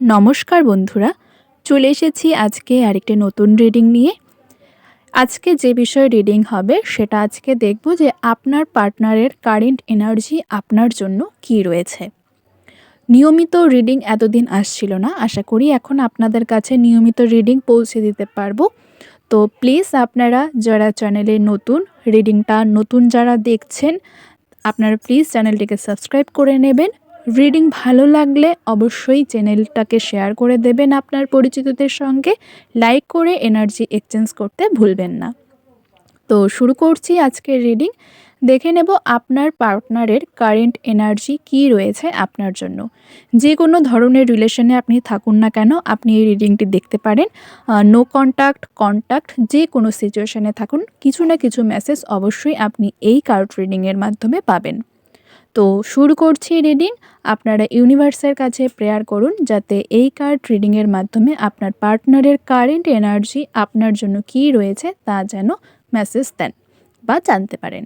নমস্কার বন্ধুরা, চলে এসেছি আজকে আরেকটি নতুন রিডিং নিয়ে। আজকে যে বিষয়ে রিডিং হবে, সেটা আজকে দেখব যে আপনার পার্টনারের কারেন্ট এনার্জি আপনার জন্য কি রয়েছে। নিয়মিত রিডিং এতদিন আসছিল না, আশা করি এখন আপনাদের কাছে নিয়মিত রিডিং পৌঁছে দিতে পারব। তো প্লিজ আপনারা যারা চ্যানেলে নতুন রিডিংটা নতুন যারা দেখছেন, আপনারা প্লিজ চ্যানেলটিকে সাবস্ক্রাইব করে নেবেন। রিডিং ভালো লাগলে অবশ্যই চ্যানেলটাকে শেয়ার করে দেবেন আপনার পরিচিতদের সঙ্গে। লাইক করে এনার্জি এক্সচেঞ্জ করতে ভুলবেন না। তো শুরু করছি আজকের রিডিং। দেখে নেব আপনার পার্টনারের কারেন্ট এনার্জি কি রয়েছে আপনার জন্য। যে কোনো ধরনের রিলেশনে আপনি থাকুন না কেন, আপনি এই রিডিংটি দেখতে পারেন। নো কন্ট্যাক্ট কন্ট্যাক্ট যে কোনো সিচুয়েশনে থাকুন। কিছু না কিছু মেসেজ অবশ্যই আপনি এই কার্ড রিডিংয়ের মাধ্যমে পাবেন। তো শুরু করছি রিডিং আপনারা ইউনিভার্সের কাছে প্রেয়ার করুন যাতে এই কার্ড রিডিংয়ের মাধ্যমে আপনার পার্টনারের কারেন্ট এনার্জি আপনার জন্য কি রয়েছে তা যেন মেসেজ দেন বা জানতে পারেন।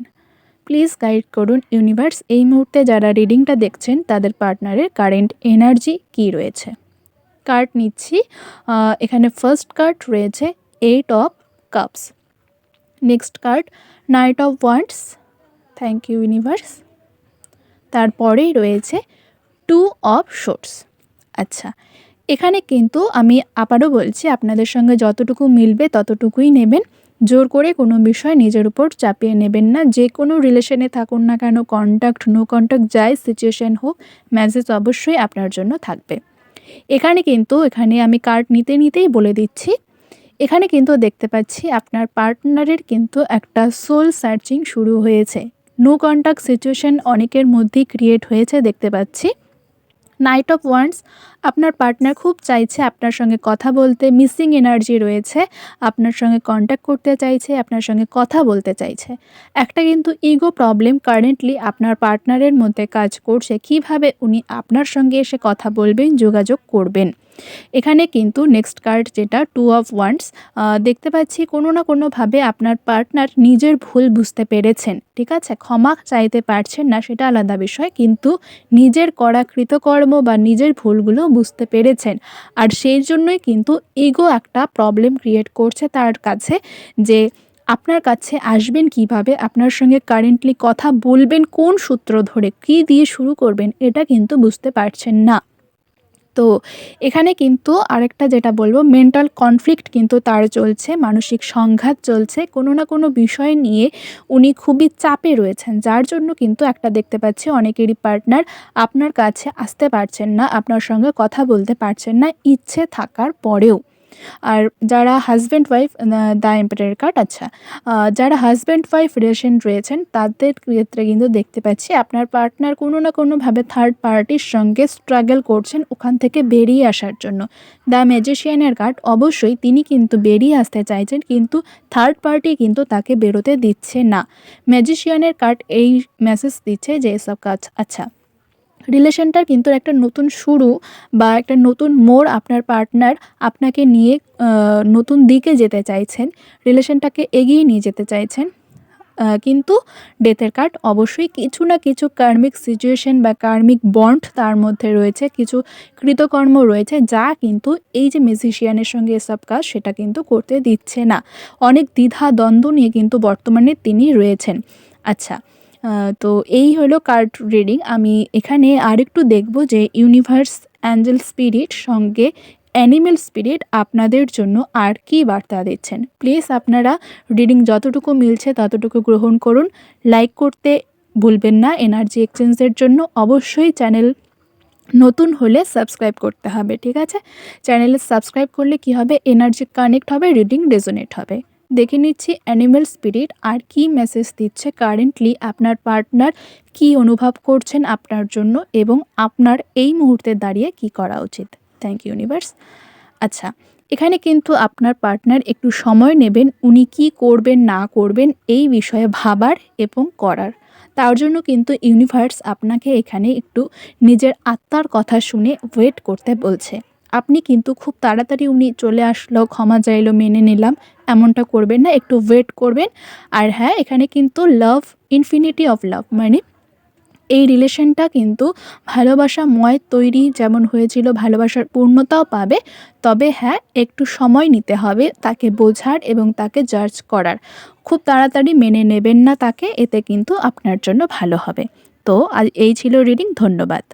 প্লিজ গাইড করুন ইউনিভার্স এই মুহূর্তে যারা রিডিংটা দেখছেন, তাদের পার্টনারের কারেন্ট এনার্জি কি রয়েছে? কার্ড নিচ্ছি। এখানে ফার্স্ট কার্ড রয়েছে eight of cups next card knight of wands thank you universe তারপরেই রয়েছে টু অফ শোটস আচ্ছা এখানে কিন্তু আমি আবারও বলছি, আপনাদের সঙ্গে যতটুকু মিলবে ততটুকুই নেবেন। জোর করে কোনো বিষয় নিজের উপর চাপিয়ে নেবেন না। যে কোনো রিলেশনে থাকুন না কেন কন্ট্যাক্ট নো কন্ট্যাক্ট যাই সিচুয়েশন হোক ম্যাসেজ অবশ্যই আপনার জন্য থাকবে। এখানে কিন্তু, এখানে আমি কার্ড নিতে নিতেই বলে দিচ্ছি। এখানে কিন্তু দেখতে পাচ্ছি আপনার পার্টনারের কিন্তু একটা সোল সার্চিং শুরু হয়েছে। নো কন্ট্যাক্ট সিচুয়েশন অনেকের মধ্যেই ক্রিয়েট হয়েছে দেখতে পাচ্ছি। নাইট অফ ওয়ান্স আপনার পার্টনার খুব চাইছে আপনার সঙ্গে কথা বলতে, মিসিং এনার্জি রয়েছে, আপনার সঙ্গে কন্ট্যাক্ট করতে চাইছে, আপনার সঙ্গে কথা বলতে চাইছে। একটা কিন্তু ইগো প্রবলেম কারেন্টলি আপনার পার্টনারের মধ্যে কাজ করছে, কীভাবে উনি আপনার সঙ্গে এসে কথা বলবেন, যোগাযোগ করবেন। এখানে কিন্তু নেক্সট কার্ড যেটা টু অফ ওয়ান্স দেখতে পাচ্ছি কোনো না কোনোভাবে আপনার পার্টনার নিজের ভুল বুঝতে পেরেছেন, ঠিক আছে? ক্ষমা চাইতে পারছেন না, সেটা আলাদা বিষয়, কিন্তু নিজের করা কৃতকর্ম বা নিজের ভুলগুলো বুঝতে পেরেছেন। আর সেই জন্যই কিন্তু ইগো একটা প্রবলেম ক্রিয়েট করছে তার কাছে, যে আপনার কাছে আসবেন কীভাবে, আপনার সঙ্গে কারেন্টলি কথা বলবেন কোন সূত্র ধরে, কী দিয়ে শুরু করবেন, এটা কিন্তু বুঝতে পারছেন না। তো এখানে কিন্তু আরেকটা যেটা বলব মেন্টাল কনফ্লিক্ট কিন্তু তার চলছে, মানসিক সংঘাত চলছে। কোনো না কোনো বিষয় নিয়ে উনি খুবই চাপে রয়েছেন, যার জন্য কিন্তু একটা দেখতে পাচ্ছি অনেকেরই পার্টনার আপনার কাছে আসতে পারছেন না, আপনার সঙ্গে কথা বলতে পারছেন না, ইচ্ছে থাকার পরেও। আর যারা husband wife the empire card আচ্ছা যারা হাজব্যান্ড ওয়াইফ রিলেশন রয়েছেন, তাদের ক্ষেত্রে কিন্তু দেখতে পাচ্ছি আপনার পার্টনার কোনো না কোনোভাবে থার্ড পার্টির সঙ্গে স্ট্রাগল করছেন ওখান থেকে বেরিয়ে আসার জন্য। দ্য ম্যাজিশিয়ানের কার্ড অবশ্যই তিনি কিন্তু বেরিয়ে আসতে চাইছেন, কিন্তু থার্ড পার্টি কিন্তু তাকে বেরোতে দিচ্ছে না। ম্যাজিশিয়ানের কার্ড এই মেসেজ দিচ্ছে যে এসব কাজ আচ্ছা রিলেশনটার কিন্তু একটা নতুন শুরু বা একটা নতুন মোড় আপনার পার্টনার আপনাকে নিয়ে নতুন দিকে যেতে চাইছেন, রিলেশনটাকে এগিয়ে নিয়ে যেতে চাইছেন কিন্তু ডেথের কার্ড অবশ্যই কিছু না কিছু কার্মিক সিচুয়েশন বা কার্মিক বন্ড তার মধ্যে রয়েছে, কিছু কৃতকর্ম রয়েছে যা কিন্তু এই যে মিউজিশিয়ানের সঙ্গে এসব কাজ সেটা কিন্তু করতে দিচ্ছে না। অনেক দ্বিধা দ্বন্দ্ব নিয়ে কিন্তু বর্তমানে তিনি রয়েছেন। আচ্ছা তো এই হলো কার্ড রিডিং আমি এখানে আরেকটু দেখব যে ইউনিভার্স অ্যাঞ্জেল স্পিরিট সঙ্গে অ্যানিমেল স্পিরিট আপনাদের জন্য আর কি বার্তা দিচ্ছেন। প্লিজ আপনারা রিডিং যতটুকু মিলছে ততটুকু গ্রহণ করুন। লাইক করতে ভুলবেন না। এনার্জি এক্সচেঞ্জের জন্য অবশ্যই চ্যানেল নতুন হলে সাবস্ক্রাইব করতে হবে, ঠিক আছে? চ্যানেলে সাবস্ক্রাইব করলে কি হবে? এনার্জি কানেক্ট হবে রিডিং রেজোনেট হবে। দেখে নিচ্ছি অ্যানিমেল স্পিরিট আর কি মেসেজ দিচ্ছে কারেন্টলি আপনার পার্টনার কি অনুভব করছেন আপনার জন্য এবং আপনার এই মুহূর্তে দাঁড়িয়ে কি করা উচিত। থ্যাংক ইউ ইউনিভার্স আচ্ছা এখানে কিন্তু আপনার পার্টনার একটু সময় নেবেন, উনি কি করবেন, না করবেন এই বিষয়ে ভাবার এবং করার। তার জন্য কিন্তু ইউনিভার্স আপনাকে এখানে একটু নিজের আত্মার কথা শুনে ওয়েট করতে বলছে। আপনি কিন্তু খুব তাড়াতাড়ি উনি চলে আসলো, ক্ষমা চাইলো, মেনে নিলাম। এমনটা করবেন না, একটু ওয়েট করবেন। আর হ্যাঁ এখানে কিন্তু লাভ ইনফিনিটি অফ লাভ মানে এই রিলেশনটা কিন্তু ভালোবাসা ময় তৈরি যেমন হয়েছিল, ভালোবাসার পূর্ণতাও পাবে। তবে হ্যাঁ একটু সময় নিতে হবে তাকে বোঝার এবং তাকে জাজ করার। খুব তাড়াতাড়ি মেনে নেবেন না তাকে, এতে কিন্তু আপনার জন্য ভালো হবে। তো আজ এই ছিল রিডিং ধন্যবাদ।